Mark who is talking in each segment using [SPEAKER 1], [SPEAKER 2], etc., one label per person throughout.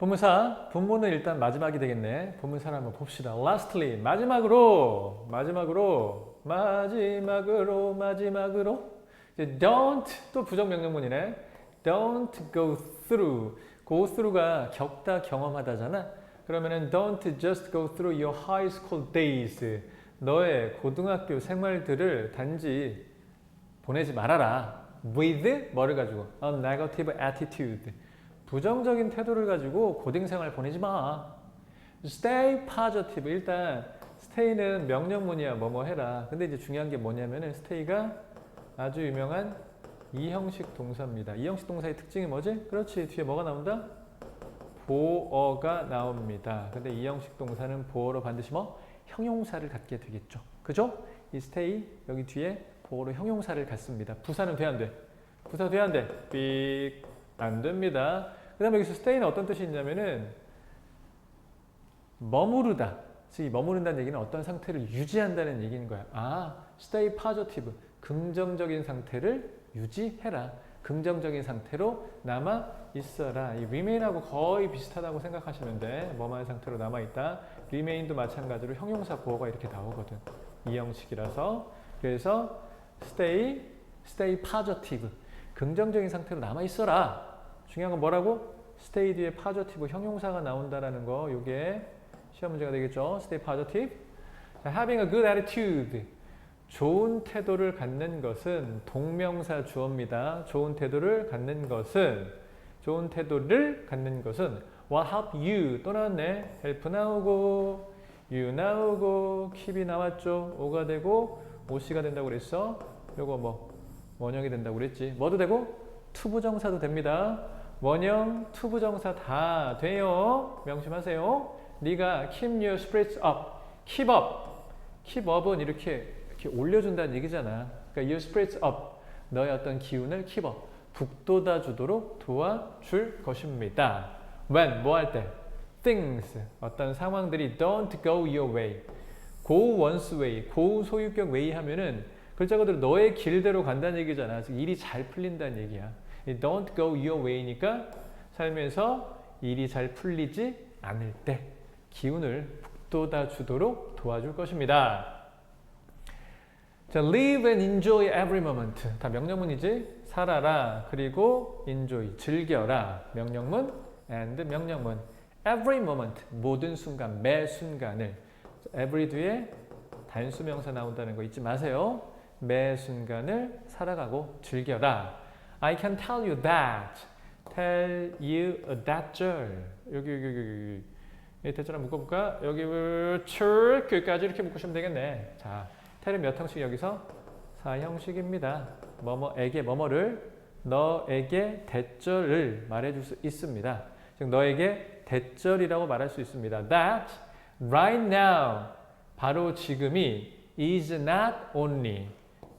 [SPEAKER 1] 본문사, 본문은 일단 마지막이 되겠네. 본문사를 한번 봅시다. Lastly, 마지막으로, 마지막으로, 마지막으로, 마지막으로. 이제 don't 또 부정명령문이네. Don't go through. go through가 겪다, 경험하다잖아. 그러면은 don't just go through your high school days. 너의 고등학교 생활들을 단지 보내지 말아라. with 뭐를 가지고 a negative attitude. 부정적인 태도를 가지고 고등 생활 보내지 마. stay positive. 일단 stay는 명령문이야. 뭐뭐 해라. 근데 이제 중요한 게 뭐냐면은 stay가 아주 유명한 이형식 동사입니다. 이형식 동사의 특징이 뭐지? 그렇지. 뒤에 뭐가 나온다? 보어가 나옵니다. 근데 이형식 동사는 보어로 반드시 뭐 형용사를 갖게 되겠죠. 그죠? 이 stay 여기 뒤에 보어로 형용사를 갖습니다. 부사는 돼 안 돼? 부사 돼 안 돼? 삑. 안 됩니다. 그 다음에 여기서 stay는 어떤 뜻이 있냐면은 머무르다. 즉, 이 머무른다는 얘기는 어떤 상태를 유지한다는 얘기인 거야. 아, stay positive. 긍정적인 상태를 유지해라. 긍정적인 상태로 남아 있어라. 이 remain하고 거의 비슷하다고 생각하시면 돼. 뭐만 상태로 남아 있다. remain도 마찬가지로 형용사 보어가 이렇게 나오거든. 이 형식이라서. 그래서 stay, stay positive. 긍정적인 상태로 남아 있어라. 중요한 건 뭐라고? stay 뒤에 positive 형용사가 나온다라는 거. 요게 시험 문제가 되겠죠. stay positive. 자, having a good attitude. 좋은 태도를 갖는 것은 동명사 주어입니다. 좋은 태도를 갖는 것은 좋은 태도를 갖는 것은 will help you 또 나왔네. help 나오고 you 나오고 keep이 나왔죠. 오가 되고 오씨가 된다고 그랬어. 요거 뭐 원형이 된다고 그랬지. 뭐도 되고 투부정사도 됩니다. 원형, 투부정사 다 돼요. 명심하세요. 네가 keep your spirits up. keep up. keep up은 이렇게 이렇게 올려준다는 얘기잖아. 그러니까 your spirits up. 너의 어떤 기운을 keep up. 북돋아 주도록 도와줄 것입니다. when 뭐 할 때? things 어떤 상황들이 don't go your way. go one's way. go 소유격 way 하면은 글자 그대로 너의 길대로 간다는 얘기잖아. 즉 일이 잘 풀린다는 얘기야. 이 don't go your way니까 살면서 일이 잘 풀리지 않을 때 기운을 북돋아 주도록 도와줄 것입니다. 자, live and enjoy every moment. 다 명령문이지. 살아라. 그리고 enjoy. 즐겨라. 명령문 and 명령문. every moment. 모든 순간, 매 순간을. every 뒤에 단수 명사 나온다는 거 잊지 마세요. 매 순간을 살아가고 즐겨라. I can tell you that. tell you that 절. 여기 여기 여기 여기. 이 대절 한번 묶어볼까? 여기 출 끝까지 이렇게 묶으시면 되겠네. 자, 텔은 몇 형식 여기서? 4형식입니다. 뭐뭐에게 뭐뭐를 너에게 대절을 말해줄 수 있습니다. 즉 너에게 대절이라고 말할 수 있습니다. That right now 바로 지금이 is not only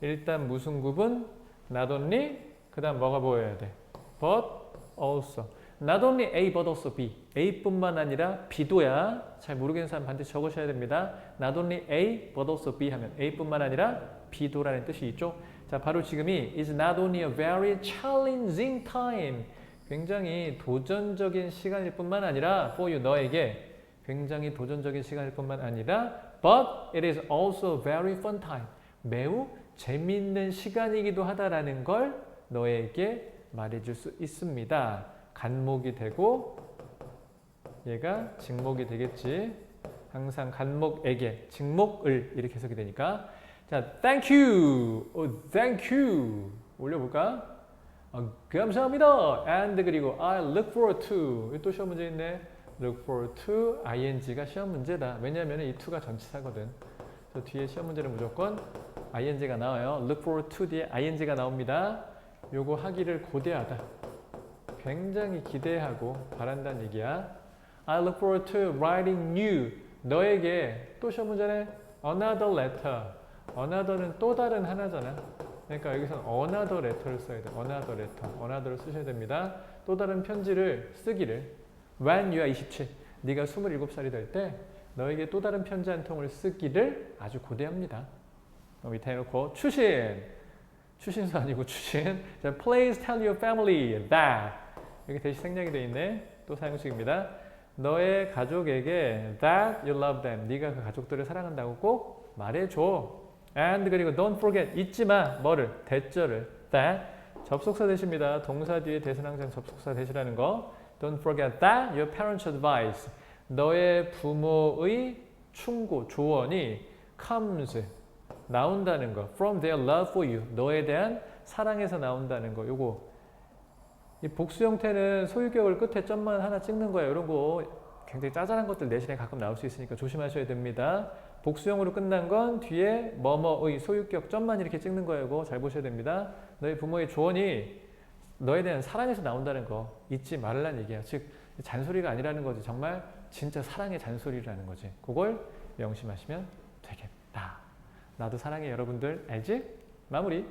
[SPEAKER 1] 일단 무슨 구분? not only 그 다음 뭐가 보여야 돼? but also not only A but also B A뿐만 아니라 B도야 잘 모르겠는 사람 반드시 적으셔야 됩니다 not only A but also B 하면 A뿐만 아니라 B도라는 뜻이 있죠 자 바로 지금이 is not only a very challenging time 굉장히 도전적인 시간일 뿐만 아니라 for you 너에게 굉장히 도전적인 시간일 뿐만 아니라 but it is also very fun time 매우 재미있는 시간이기도 하다라는 걸 너에게 말해줄 수 있습니다. 간목이 되고 얘가 직목이 되겠지. 항상 간목에게 직목을 이렇게 해석이 되니까 자, thank you, oh, thank you 올려볼까? 어, 감사합니다. and 그리고 I look forward to 또 시험 문제 있네. look forward to ing가 시험 문제다. 왜냐하면 이 to가 전치사거든. 저 뒤에 시험 문제는 무조건 ing가 나와요. look forward to 뒤에 ing가 나옵니다. 요거 하기를 고대하다. 굉장히 기대하고 바란다는 얘기야. I look forward to writing you. 너에게 또 시험 문제네. Another letter. Another는 또 다른 하나잖아. 그러니까 여기서는 another letter를 써야 돼. another letter. another를 쓰셔야 됩니다. 또 다른 편지를 쓰기를. When you are 27. 네가 27살이 될 때 너에게 또 다른 편지 한 통을 쓰기를 아주 고대합니다. 밑에 해놓고 추신. 추신수 아니고 추신. 자, please tell your family that. 여기 대시 생략이 돼 있네. 또 사용식입니다. 너의 가족에게 that you love them. 네가 그 가족들을 사랑한다고 꼭 말해줘. And 그리고 don't forget 잊지 마 뭐를 대절을 that 접속사 대시입니다. 동사 뒤에 대신 항상 접속사 대시라는 거. Don't forget that your parents' advice. 너의 부모의 충고 조언이 comes 나온다는 거. From their love for you. 너에 대한 사랑에서 나온다는 거. 요거 이 복수 형태는 소유격을 끝에 점만 하나 찍는 거예요. 이런 거 굉장히 짜잘한 것들 내신에 가끔 나올 수 있으니까 조심하셔야 됩니다. 복수형으로 끝난 건 뒤에 뭐뭐의 소유격 점만 이렇게 찍는 거예요. 잘 보셔야 됩니다. 너희 부모의 조언이 너에 대한 사랑에서 나온다는 거 잊지 말라는 얘기야. 즉 잔소리가 아니라는 거지. 정말 진짜 사랑의 잔소리라는 거지. 그걸 명심하시면 되겠다. 나도 사랑해 여러분들 알지? 마무리.